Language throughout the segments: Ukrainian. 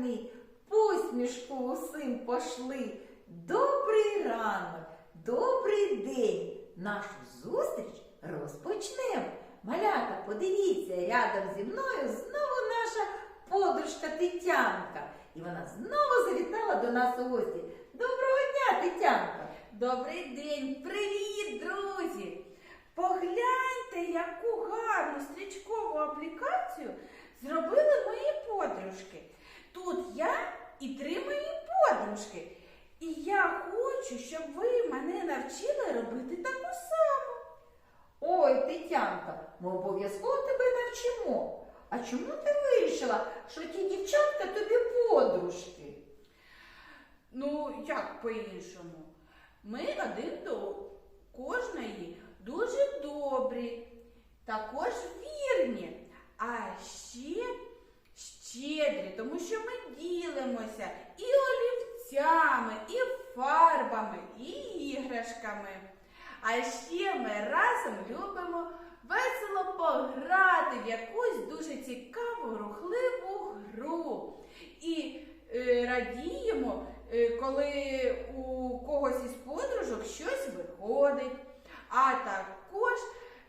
одягни, посмішку усім пошли. Добрий ранок, добрий день. Нашу зустріч розпочнемо. Малята, подивіться, рядом зі мною знову наша подружка Тетянка. І вона знову завітала до нас у гості. Доброго дня, Тетянка! Добрий день, привіт, друзі! Погляньте, яку гарну стрічкову аплікацію зробили мої подружки. Тут я і три мої подружки. І я хочу, щоб ви мене навчили робити таку саму. Ой, Тетянка, ми обов'язково тебе навчимо. А чому ти вирішила, що ті дівчатка тобі подружки? Ну, як по-іншому? Ми один до кожної дуже добрі, також вірні, а ще щедрі, тому що ми ділимося і олівцями, і фарбами, і іграшками. А ще ми разом любимо весело пограти в якусь дуже цікаву, рухливу гру. І е, радіємо, е, коли у когось із подружок щось виходить. А також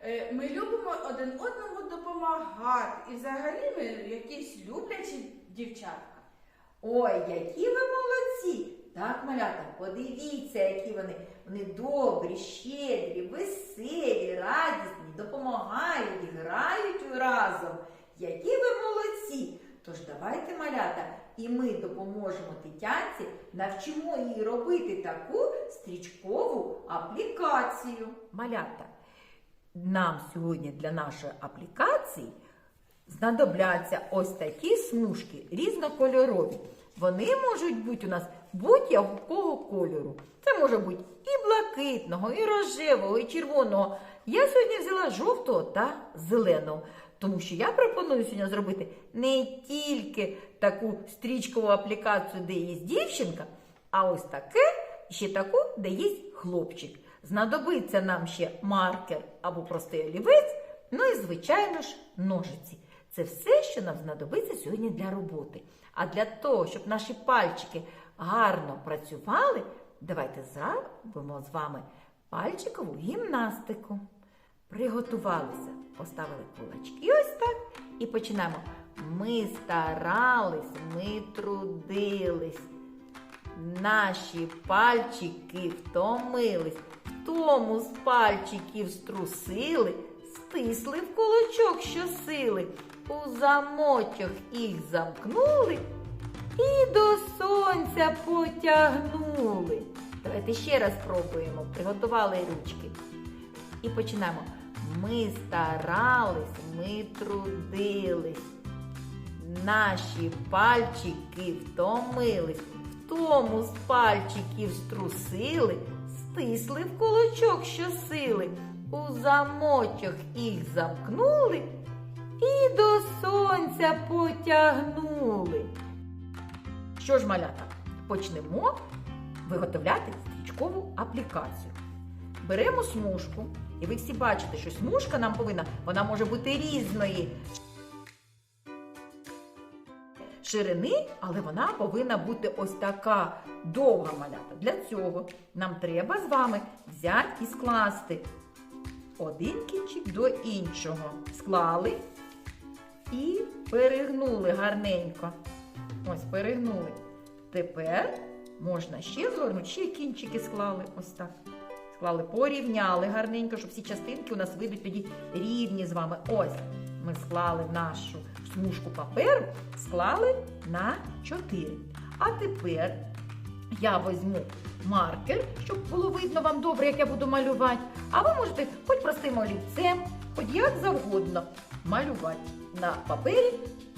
е, ми любимо один одному допомагати. І взагалі ми якісь люблячі дівчатка. Ой, які ви молодці! Так, малята, подивіться, які вони. Вони добрі, щедрі, веселі, радісні, допомагають, грають разом. Які ви молодці! Тож давайте, малята, і ми допоможемо Тетянці, навчимо її робити таку стрічкову аплікацію. Малята, нам сьогодні для нашої аплікації знадобляться ось такі смужки різнокольорові. Вони можуть бути у нас будь-якого кольору. Це може бути і блакитного, і рожевого, і червоного. Я сьогодні взяла жовтого та зеленого, тому що я пропоную сьогодні зробити не тільки таку стрічкову аплікацію, де є дівчинка, а ось таке, ще таку, де є хлопчик. Знадобиться нам ще маркер або простий олівець, ну і, звичайно ж, ножиці. Це все, що нам знадобиться сьогодні для роботи. А для того, щоб наші пальчики гарно працювали, давайте зробимо з вами пальчикову гімнастику. Приготувалися, поставили кулачки ось так і починаємо. Ми старались, ми трудились. Наші пальчики втомились, тому з пальчиків струсили, стисли в кулачок щосили, у замочок їх замкнули і до сонця потягнули. Давайте ще раз спробуємо. Приготували ручки. І починаємо. Ми старались, ми трудились. Наші пальчики втомились, тому з пальчиків струсили, стисли в кулачок щосили, у замочок їх замкнули і до сонця потягнули. Що ж, малята, почнемо виготовляти стрічкову аплікацію. Беремо смужку, і ви всі бачите, що смужка нам повинна, вона може бути різної ширини, але вона повинна бути ось така довга малята. Для цього нам треба з вами взяти і скласти один кінчик до іншого. Склали і перегнули гарненько. Ось перегнули. Тепер можна ще згорнути, ще кінчики склали. Ось так. Склали, порівняли гарненько, щоб всі частинки у нас вийдуть тоді рівні з вами. Ось ми склали нашу смужку паперу, склали на 4. А тепер я візьму маркер, щоб було видно вам добре, як я буду малювати. А ви можете хоч простим олівцем, хоч як завгодно малювати на папері.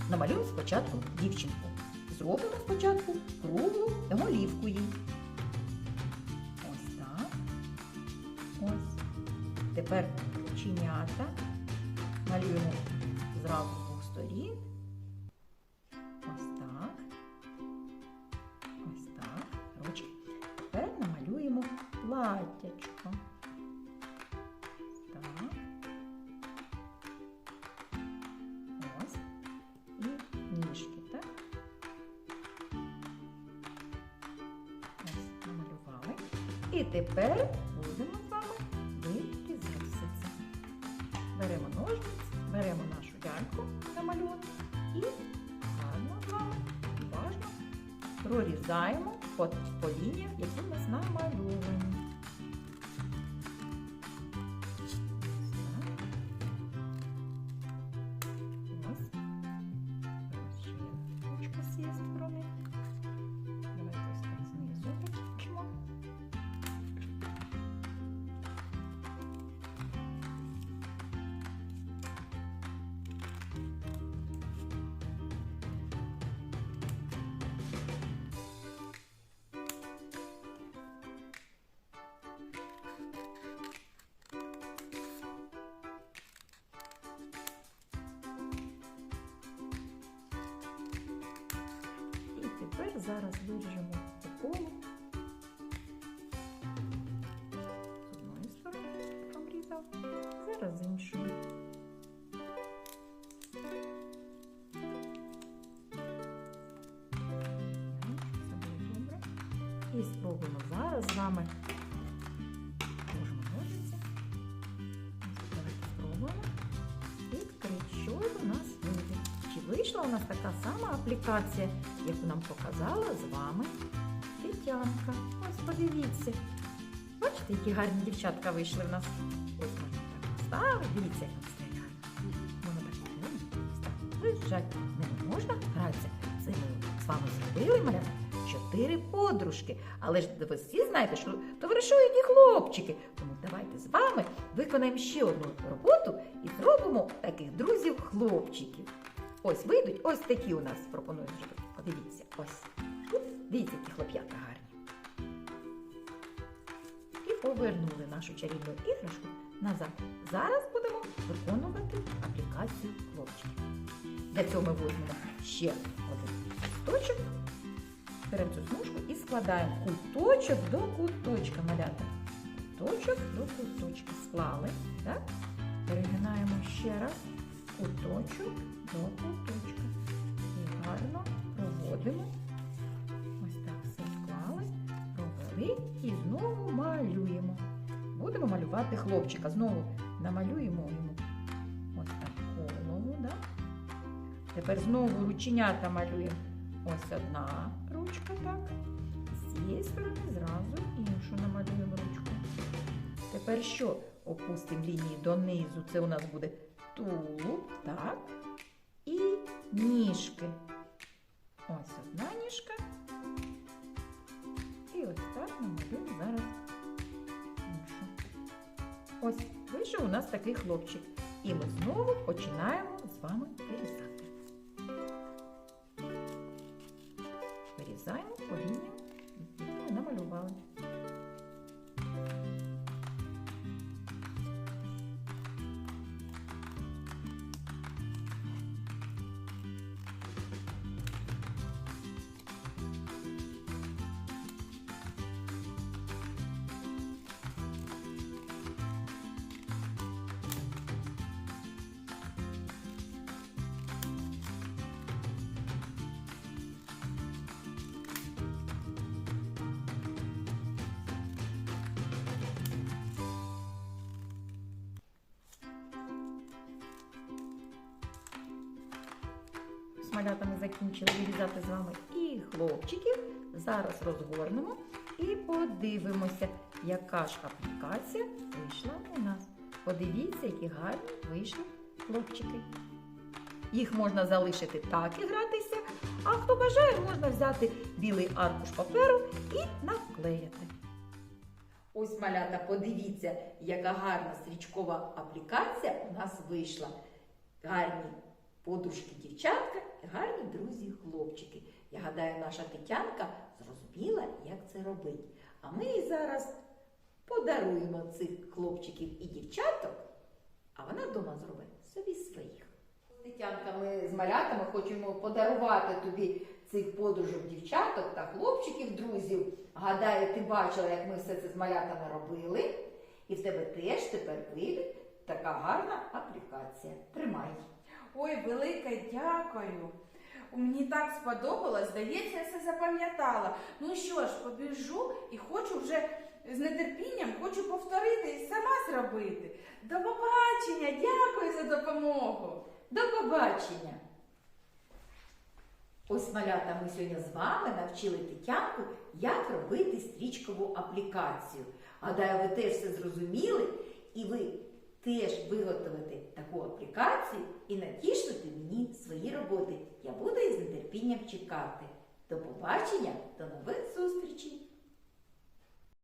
Намалюємо спочатку дівчинку. Зробимо спочатку круглу голівку їй. Ось так. Ось. Тепер чинята. Малюємо зразу з двох сторін. І тепер будемо з вами вирізати все це. Беремо ножниці, беремо нашу ляльку малюнок і гарно з вами уважно прорізаємо по, по лініях, які у нас намальовані. Зараз виріжемо по колу. З одної сторони обрізав, зараз з іншої. І спробуємо зараз з вами. Можемо ножиці. Спробуємо. Відкрити, що у нас вийде. Чи вийшла у нас така сама аплікація, яку нам показала з вами Тетянка? Ось подивіться. Бачите, які гарні дівчатка вийшли в нас. Ось можна так поставити. Дивіться, як. Так можна так виїжджати. Не можна гратися. Це ми з вами зробили малята. Чотири подружки. Але ж ви всі знаєте, що товаришують і хлопчики. Тому давайте з вами виконаємо ще одну роботу і зробимо таких друзів-хлопчиків. Ось вийдуть, ось такі у нас пропоную Подивіться, ось. Дивіться, які хлоп'ята гарні. І повернули нашу чарівну іграшку назад. Зараз будемо виконувати аплікацію хлопчиків. Для цього ми візьмемо ще один листочок, беремо цю смужку і складаємо куточок до куточка малята. Куточок до куточка. Склали, так? Перегинаємо ще раз куточок до куточка. І. Ось так все склали, провели і знову малюємо. Будемо малювати хлопчика. Знову намалюємо йому ось так голову. Да? Тепер знову рученята малюємо. Ось одна ручка, так. З цієї сторони зразу іншу намалюємо ручку. Тепер що? Опустимо лінії донизу. Це у нас буде тулуб, так. І ніжки. Ось одна ніжка. І ось так намалюємо зараз іншу. Ось вийшов у нас такий хлопчик. І ми знову починаємо з вами вирізати. Вирізаємо по лініям, які ми намалювали. З малятами закінчили вирізати з вами і хлопчиків. Зараз розгорнемо і подивимося, яка ж аплікація вийшла у нас. Подивіться, які гарні вийшли хлопчики. Їх можна залишити так і гратися, а хто бажає, можна взяти білий аркуш паперу і наклеїти. Ось малята, подивіться, яка гарна стрічкова аплікація у нас вийшла. Гарні подружки дівчатка гарні друзі хлопчики. Я гадаю, наша Тетянка зрозуміла, як це робити. А ми їй зараз подаруємо цих хлопчиків і дівчаток, а вона вдома зробить собі своїх. Тетянка, ми з малятами хочемо подарувати тобі цих подружок дівчаток та хлопчиків, друзів. Гадаю, ти бачила, як ми все це з малятами робили. І в тебе теж тепер вийде така гарна аплікація. Тримай. Ой, велике дякую. Мені так сподобалось, здається, я все запам'ятала. Ну що ж, побіжу і хочу вже з нетерпінням хочу повторити і сама зробити. До побачення, дякую за допомогу. До побачення! Ось малята, ми сьогодні з вами навчили Тетянку, як робити стрічкову аплікацію. Гадаю, ви теж все зрозуміли, і ви теж виготовити таку аплікацію і натішити мені свої роботи. Я буду із нетерпінням чекати. До побачення, до нових зустрічей!